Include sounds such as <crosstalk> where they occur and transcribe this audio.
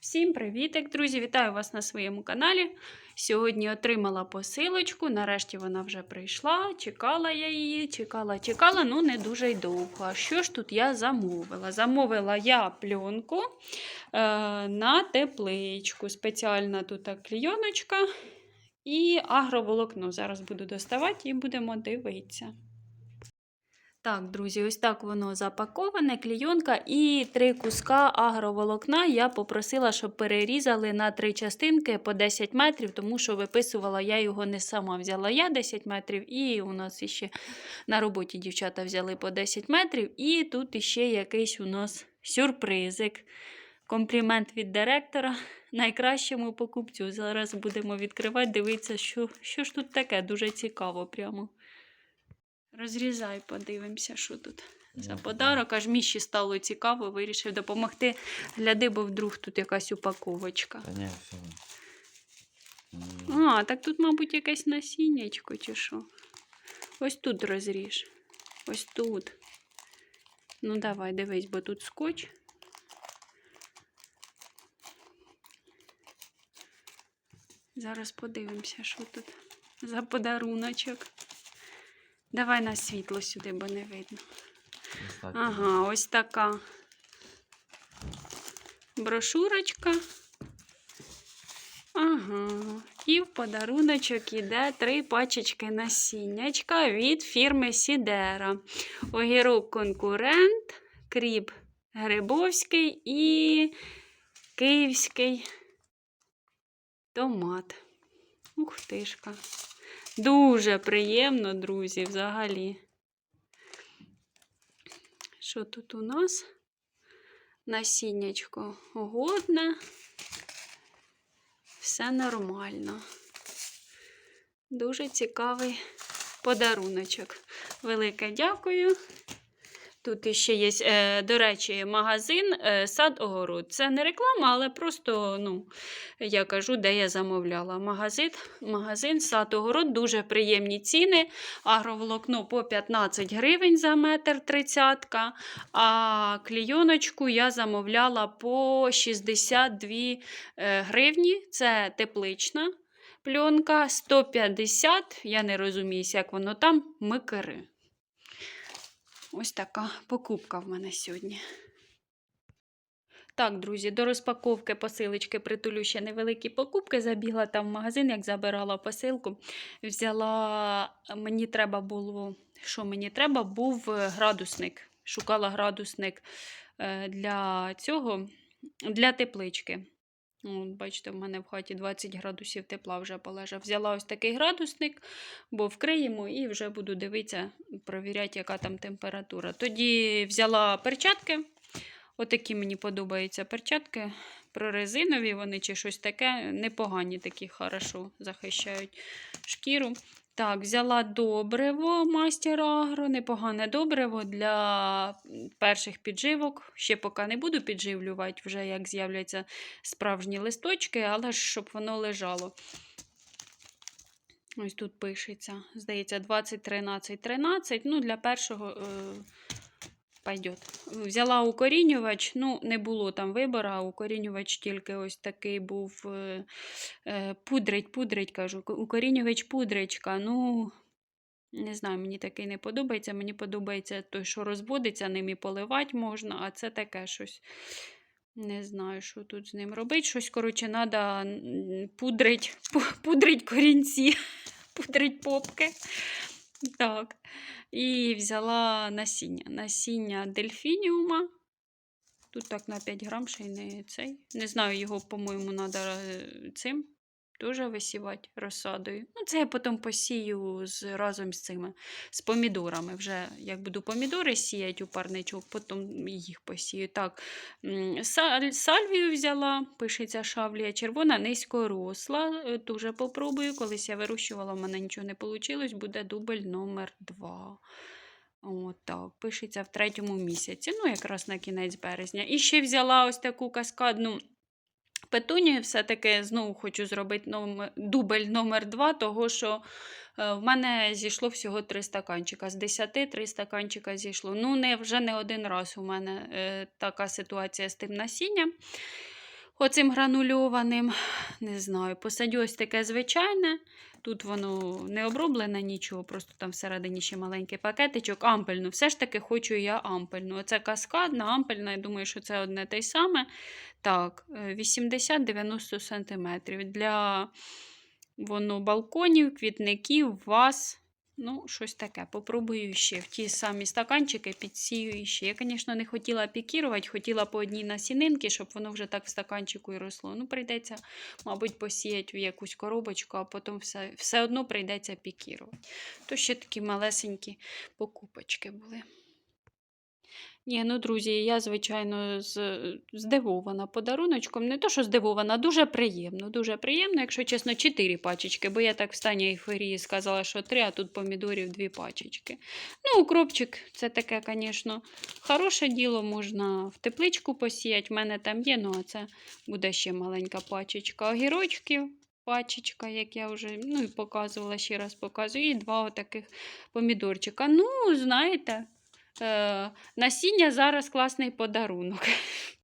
Всім привітик, друзі! Вітаю вас на своєму каналі. Сьогодні отримала посилочку. Нарешті вона вже прийшла. Чекала я її, чекала, чекала, ну не дуже й довго. А що ж тут я замовила? Замовила я пленку е, на тепличку. Спеціальна тут клійоночка і агроволокно. Зараз буду доставати і будемо дивитися. Так, друзі, ось так воно запаковане, клійонка і три куска агроволокна. Я попросила, щоб перерізали на три частинки по 10 метрів, тому що виписувала я його не сама. Взяла я 10 метрів, і у нас іще на роботі дівчата взяли по 10 метрів. І тут іще якийсь у нас сюрпризик. Комплімент від директора найкращому покупцю. Зараз будемо відкривати, дивитися, що, що ж тут таке. Дуже цікаво прямо. Розрізай, подивимося, що тут за Ну, подарок. Аж Міші стало цікаво, вирішив допомогти. Гляди, бо вдруг тут якась упаковочка. Та ні, все. А, так тут, мабуть, якесь насіннячко чи що. Ось тут розріж. Ось тут. Ну, давай, дивись, бо тут скотч. Зараз подивимося, що тут за подаруночок. Давай на світло сюди, бо не видно. достатньо. Ага, ось така брошурочка. Ага. І в подаруночок іде три пачечки насіннячка від фірми Сідера. Огірок конкурент, кріп Грибовський і київський томат. Ух тишка. Дуже приємно, друзі, взагалі. Що тут у нас? Насіннячко годне. Все нормально. Дуже цікавий подаруночок. Велике дякую. Тут іще є, е, до речі, магазин е, сад огород. Це не реклама, але просто, ну, я кажу, де я замовляла. Магазин, магазин сад огород, дуже приємні ціни. Агроволокно по 15 гривень за метр тридцятка. А клійоночку я замовляла по 62 е, гривні. Це теплична пленка, 150, я не розумію, як воно там, микери. Ось така покупка в мене сьогодні. Так, друзі, до розпаковки посилочки притулю ще невеликі покупки. Забігла там в магазин, як забирала посилку. Взяла, мені треба було, що мені треба, був е, градусник. Шукала градусник е, для цього, для теплички. От, бачите, в мене в хаті 20 градусів тепла вже полежав. Взяла ось такий градусник, бо вкриємо і вже буду дивитися, провіряти, яка там температура. Тоді взяла перчатки. Отакі мені подобаються перчатки. Прорезинові вони чи щось таке. Непогані такі, хорошо захищають шкіру. Так, взяла добриво мастер Агро, непогане добриво для перших підживок. Ще поки не буду підживлювати, вже як з'являться справжні листочки, але ж щоб воно лежало. Ось тут пишеться, здається, 20, 13, 13. Ну, для першого е, пойдет. Взяла укорінювач, ну, не було там вибору, а укорінювач тільки ось такий був е, е, пудрить, пудрить, кажу. Укорінювач пудричка. Ну, не знаю, мені такий не подобається. Мені подобається той, що розводиться, ним і поливати можна, а це таке щось. Не знаю, що тут з ним робити. Щось, коротше, треба пудрить, пудрить корінці, <laughs> пудрить попки. Так. І взяла насіння. Насіння дельфініума. Тут так на 5 грам ще й не цей. Не знаю, його, по-моєму, треба цим теж висівати розсадою. Ну, це я потім посію з, разом з цими, з помідорами. Вже як буду помідори сіяти у парничок, потім їх посію. Так, саль- сальвію взяла, пишеться шавлія червона, низькоросла. Е, Дуже попробую. Колись я вирощувала, в мене нічого не вийшло. Буде дубль номер 2. От так, пишеться в третьому місяці, ну якраз на кінець березня. І ще взяла ось таку каскадну петунію. Все-таки знову хочу зробити номер, дубль номер 2, того що е, в мене зійшло всього 3 стаканчика. З 10 3 стаканчика зійшло. Ну, не, вже не один раз у мене е, така ситуація з тим насінням. Оцим гранульованим. Не знаю, посадю ось таке звичайне. Тут воно не оброблене нічого, просто там всередині ще маленький пакетичок. Ампельну. Все ж таки хочу я ампельну. Оце каскадна, ампельна, я думаю, що це одне те саме. Так, е, 80-90 см. Для воно балконів, квітників, ваз. Ну, щось таке. Попробую ще. В ті самі стаканчики підсію ще. Я, звісно, не хотіла пікірувати, хотіла по одній насінинки, щоб воно вже так в стаканчику і росло. Ну, прийдеться, мабуть, посіяти в якусь коробочку, а потім все, все одно прийдеться пікірувати. То ще такі малесенькі покупочки були. Ні, ну, друзі, я, звичайно, з, здивована подаруночком. Не то, що здивована, дуже приємно. Дуже приємно, якщо чесно, 4 пачечки, бо я так в стані ейфорії сказала, що 3, а тут помідорів 2 пачечки. Ну, укропчик, це таке, звісно, хороше діло, можна в тепличку посіяти. В мене там є, ну а це буде ще маленька пачечка огірочків. Пачечка, як я вже ну, і показувала, ще раз показую, і два отаких помідорчика. Ну, знаєте, Е, насіння зараз класний подарунок.